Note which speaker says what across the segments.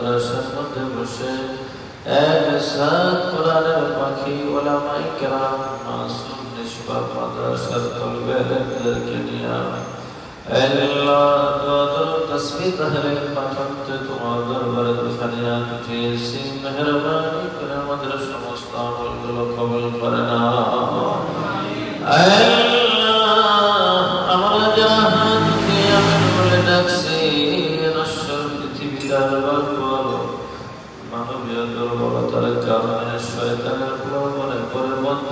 Speaker 1: ইসলামুল বানান মাদ্রাসার মধ্যে বসে এক সাত কোরআনের পাখি ওলামাই কেরাম মাসুম নিষ্পাপ মাদ্রাসার তলবে এলেমদেরকে নিয়ে আল্লাহ দোয়াদর তসবিহ তাহলিল পাঠাতে তোমার দরবারে দুখানিয়াত চেয়েছি মেহরবানি করে আমাদের সমস্ত আমলগুলো কবুল করে না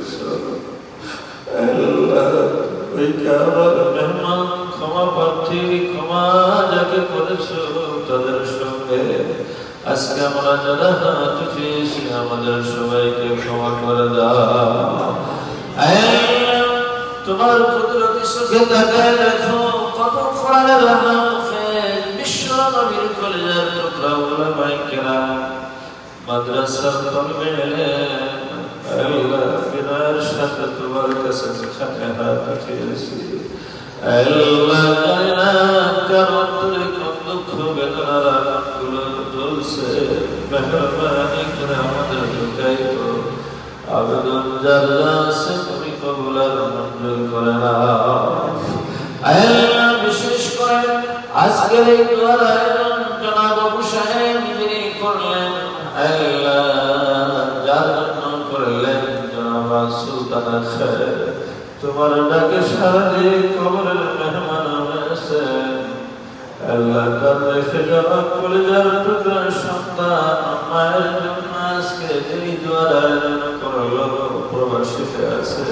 Speaker 1: করে দিচ্ছ আল্লাহ, ওই কাবার মেহমান ক্ষমা প্রার্থী ক্ষমা যাকে করেছ তাদের সঙ্গে আজকে আমরা যারা হাত উঠিয়েছি আমাদের সবাইকে ক্ষমা করে দাও তোমার কুদরতি সুখে তাকায় দেখো কত কোরআনের হাফেজ বিশ্ব নবীর কলেজের বিনয়ের সাথে তোমার কাছে যেখানে হাত উঠিয়েছি আল্লাহ জানি না কার অন্তরে কোন দুঃখ বেদনার আঘাতগুলো জ্বলছে মেহরবানি করে আমাদের ঢুকাই তো আবেদন যার আছে তুমি কবুল মঞ্জুর আজকের এই দোয়ার তোমার ডাকে সারা কবরের মেহমান হয়েছেন আল্লাহ তার রেখে সন্তান এই দোয়ার আয়োজন করল প্রবাসীতে আছে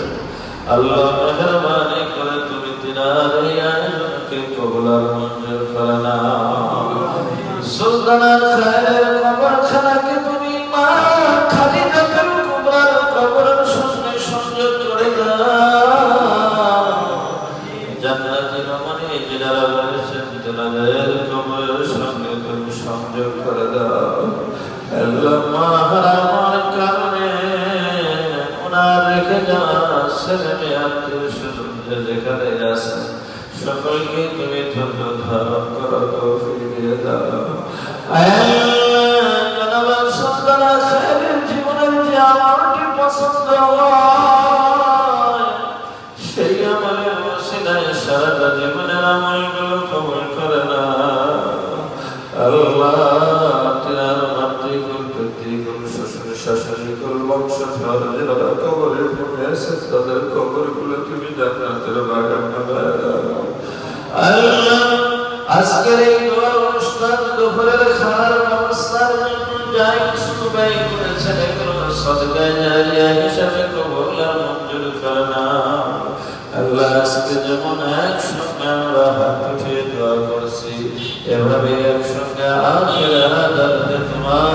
Speaker 1: আল্লাহ মেহরবানি করে। তুমি তিনার এই আয়োজনকে কবুলার মঞ্জুর করে না সুলতানার ওনার রেখে যাওয়া ছেলে মেয়ে আত্মীয় স্বজন যে যেখানে আছে সকলকে তুমি ধৈর্য ধারণ করো তৌফিক দিয়ে দাও আল্লাহ জনাব সুলতানা সাহেবের জীবনের যে আমলটি পছন্দ হয় শাশুড়িকুল বংশধর যারা কবরে পড়ে আছে তাদের কবরগুলো তুমি জান্নাতের বাগান বানায়। আল্লাহ আজকের এই দোয়া অনুষ্ঠান দুপুরের খাওয়ার ব্যবস্থার জন্য যাই কিছু ব্যয় করেছেন এগুলো সদকায় জারিয়া হিসাবে কবুল মঞ্জুর করে না আল্লাহ আজকে যেমন একসঙ্গে আমরা হাত উঠিয়ে এভাবে একসঙ্গে আখের তোমার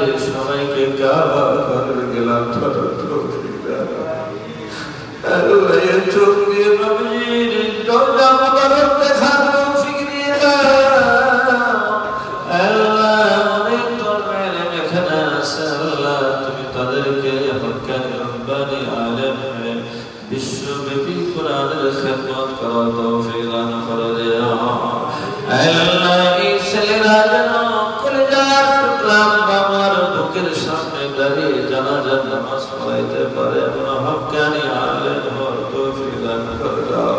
Speaker 1: হাতে সবাইকে কাবা করে গেলাম ধরো তৌফিক দাও। আল্লাহ এর চোখ দিয়ে নবীর রওজা মুবারক দেখার তৌফিক দিয়ে দাও। আল্লাহ অনেক তরমের এখানে আছে আল্লাহ তুমি তাদেরকে হক্কানি রব্বানি আলেম হয়ে বিশ্বব্যাপী কোরআনের খেদমত করার তৌফিক দান করে দিও আল্লাহ জানাজার নামাজ পড়াইতে পারে। এমন হক্কানি আলেম হওয়ার তৌফিক দান করে দাও।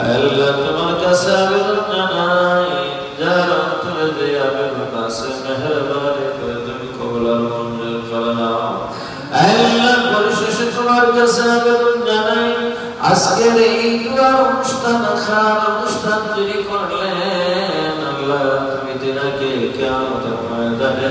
Speaker 1: আল্লাহ তোমার কাছে আবেদন জানাই। যার অন্তরে যে আবেদন আছে, মেহরবানি করে তুমি কবুল আর মঞ্জুর করে নাও। আল্লাহ পরিশেষে তোমার কাছে আবেদন জানাই। আজকের এই দুয়ার অনুষ্ঠান খান অনুষ্ঠান যিনি করলেন, আল্লাহ তুমি দিনাকে কিয়ামতের ময়দানে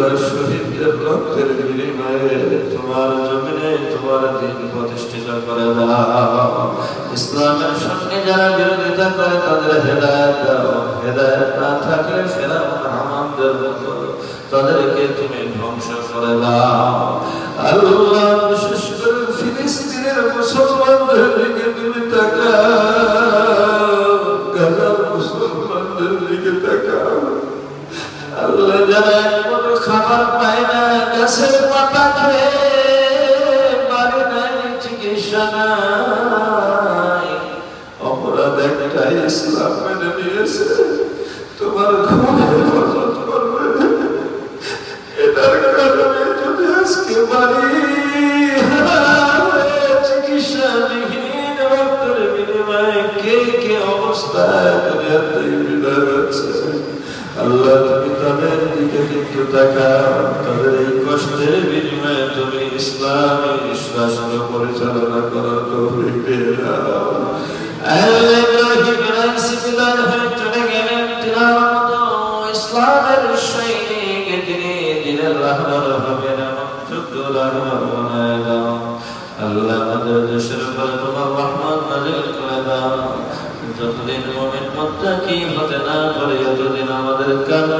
Speaker 1: আল্লাহ শহীদদের রক্তের বিনিময়ে তোমার জমিনে তোমার দিন প্রতিষ্ঠিত করে দাও। ইসলামের সঙ্গে যারা বিরোধিতা করে, তাদের হেদায়ত দাও। হেদায়ত না থাকলে ফেরাউন আমাদের মতো তাদেরকে তুমি ধ্বংস করে দাও। আল্লাহ গাছের পাতা খেয়ে নাই চিকিৎসা নাই। অপরাধ একটাই ইসলাম মেনে নিয়েছে। তোমার খুব হেফাজত করবে। এটার কারণে যদি আজকে বাড়ি কে কে অবস্থায় দুনিয়া বিদায় হচ্ছে? আল্লাহ তুমি তাদের দিকে কিন্তু তাকাও, তাদের কষ্টের বিনিময়ে তুমি ইসলামী রাষ্ট্র পরিচালনা করার তৌফিক দিয়ে দাও। আল্লাহ ইব্রাহিম হয়ে চলে আল্লাহ আমাদের দেশের উপরে তোমার রহমত নাজিল করে দাও। যতদিন মমিন মুত্তাকি হতে না পারে ততদিন আমাদের কান্না